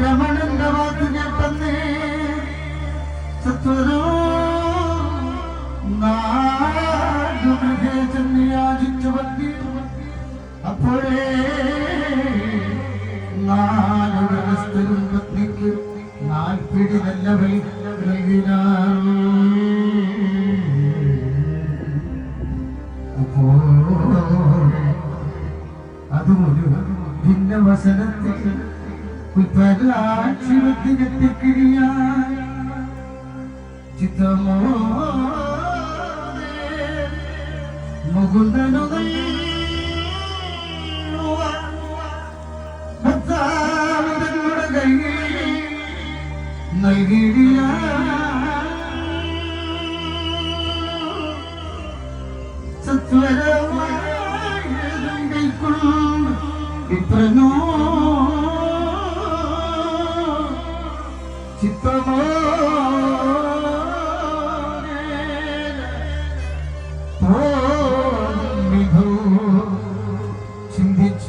രമണന്റെ വാക്ക് ഞാൻ തന്നേ. നാടുമൃഗേ ചെന്നിയാചിച്ചു വന്നി അപ്പോഴേ നാലുടമസ്ഥരും പത്നിക്ക് അതൊരു ഭിന്ന വസനത്തിൽ ചിത്രമോ മുകുന്ദനുകൾ നൽകിയ സത്വരമായ കൈക്കൊണ്ട് ഇത്രനോ ചിത്തമോ തോന്നിധോ ചിന്തിച്ച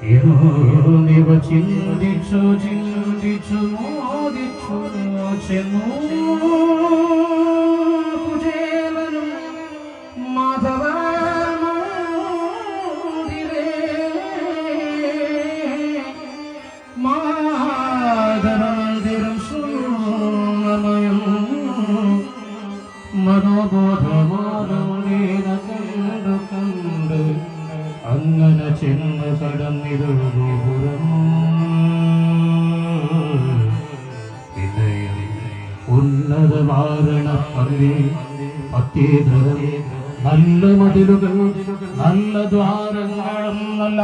എന്നിവ ചിന്തിച്ചു ചിന്തിച്ചു മോദിച്ചു ചെന്നു കുചേലനും മാധവനോദിരേ മാധവന്തിരം സുമയം മനോബോധമാനീന കണ്ടു കണ്ട് അങ്ങനെ ചെന്ന് കടന്നിരു ഗോപുരം വിനയം ഉന്നത വാരണ പള്ളി നല്ല മതിലുകൾ നല്ല ദ്വാരങ്ങളും നല്ല